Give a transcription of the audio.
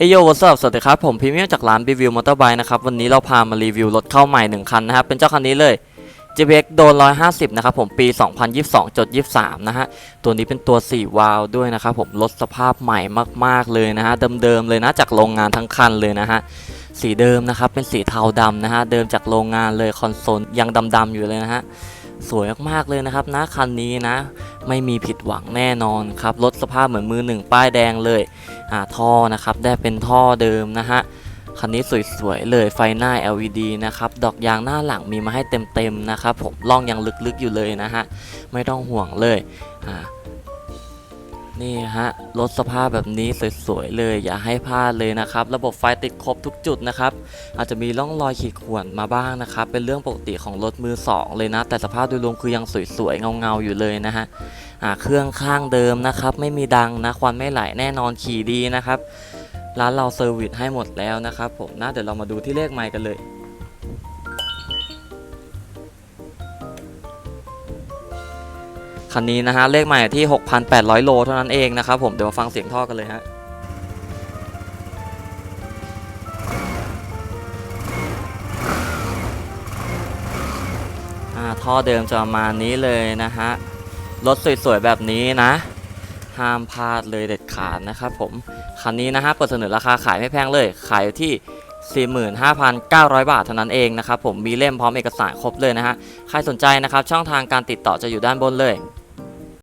เอโยวัสดุสวัสดีครับ ผมพรีเมียมจากร้านรีวิวมอเตอร์ไบค์นะครับ วันนี้เราพามารีวิวรถเข้าใหม่ 1 คันนะครับ เป็นเจ้าคันนี้เลย JPX โดน 150 นะครับผมปี 2022.23 นะฮะ ตัวนี้เป็นตัว 4 วาล์วด้วยนะครับผมรถสภาพใหม่มากๆเลยนะฮะ เดิมๆเลยนะจากโรงงานทั้งคันเลยนะฮะ สีเดิมนะครับ เป็นสีเทาดำนะฮะ เดิมจากโรงงานเลยคอนโซลยังดำๆอยู่เลยนะฮะ สวยมากๆเลยนะครับนะคันนี้นะ ไม่มีผิดหวังแน่นอนครับรถสภาพเหมือนมือหนึ่งป้ายแดงเลยอ่าท่อนะครับได้เป็นท่อเดิมนะฮะคันนี้สวยๆเลยไฟหน้า LED นะครับดอกยางหน้าหลังมีมาให้เต็มๆนะครับผมล่องยังลึกๆอยู่เลยนะฮะไม่ต้องห่วงเลยอ่า นี่ฮะรถสภาพแบบนี้สวยๆเลย อย่าให้พลาดเลยนะครับ ระบบไฟติดครบทุกจุดนะครับ อาจจะมีร่องรอยขีดข่วนมาบ้างนะครับ เป็นเรื่องปกติของรถมือสองเลยนะ แต่สภาพโดยรวมคือยังสวยๆเงาๆอยู่เลยนะฮะเครื่องข้างเดิมนะครับ ไม่มีดังนะควันไม่ไหลแน่นอนขี่ดีนะครับ ร้านเราเซอร์วิสให้หมดแล้วนะครับผมนะเดี๋ยวเรามาดูที่เลขไมค์กันเลย คันนี้นะฮะเลขไมค์ที่ 6,800 โลเท่านั้นเองนะครับผมเดี๋ยวมาฟังเสียงท่อกันเลยฮะท่อเดิมจะประมาณนี้เลยนะฮะรถสวยๆแบบนี้นะ ห้ามพลาดเลยเด็ดขาดนะครับผมคันนี้นะฮะเปิดเสนอราคาขายไม่แพงเลย ขายที่45,900 บาทเท่านั้นเองนะครับผมมีเล่มพร้อมเอกสารครบเลยนะฮะ ใครสนใจนะครับ ช่องทางการติดต่อจะอยู่ด้านบนเลย